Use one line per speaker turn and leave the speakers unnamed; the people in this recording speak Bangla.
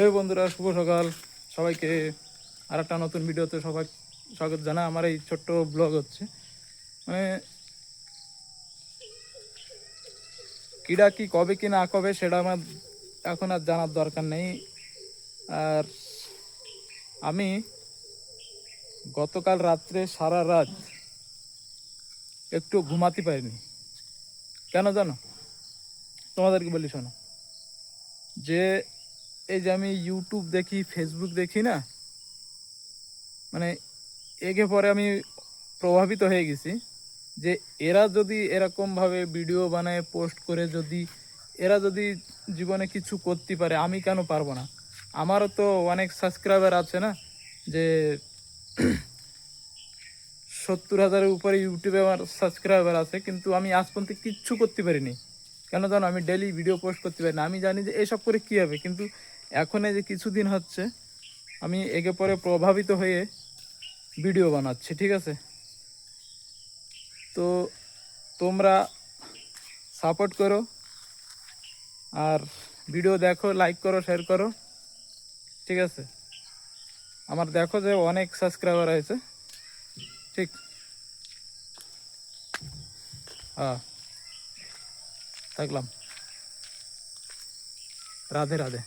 এই বন্ধুরা, শুভ সকাল। সবাইকে আর একটা নতুন ভিডিওতে সবাই স্বাগত জানা। আমার এই ছোট্ট ব্লগ হচ্ছে। মানে কিডা কি কবে কি না কবে সেটা আমার এখন আর জানার দরকার নেই। আর আমি গতকাল রাত্রে সারা রাত একটু ঘুমাতে পারিনি। কেন জানো? তোমাদেরকে বলি শোনো। যে এই যে আমি ইউটিউব দেখি ফেসবুক দেখি না মানে একে পরে আমি প্রভাবিত হয়ে গেছি যে এরা যদি এরকমভাবে ভিডিও বানায়, পোস্ট করে যদি এরা যদি জীবনে কিছু করতে পারে, আমি কেন পারব না? আমারও তো অনেক সাবস্ক্রাইবার আছে না, যে সত্তর হাজারের উপরে ইউটিউবে আমার সাবস্ক্রাইবার আছে, কিন্তু আমি আজ পর্যন্ত কিচ্ছু করতে পারিনি। কেন জানো, আমি ডেলি ভিডিও পোস্ট করতে পারি না। আমি জানি যে এসব করে কী হবে, কিন্তু এখন এই যে কিছুদিন হচ্ছে, আমি একে পরে প্রভাবিত হয়ে ভিডিও বানাচ্ছি, ঠিক আছে? তো তোমরা সাপোর্ট করো, আর ভিডিও দেখো লাইক করো শেয়ার করো, ঠিক আছে? আমার দেখো যে অনেক সাবস্ক্রাইবার হয়েছে ঠিক? হ্যাঁ থাকলাম। রাধে রাধে।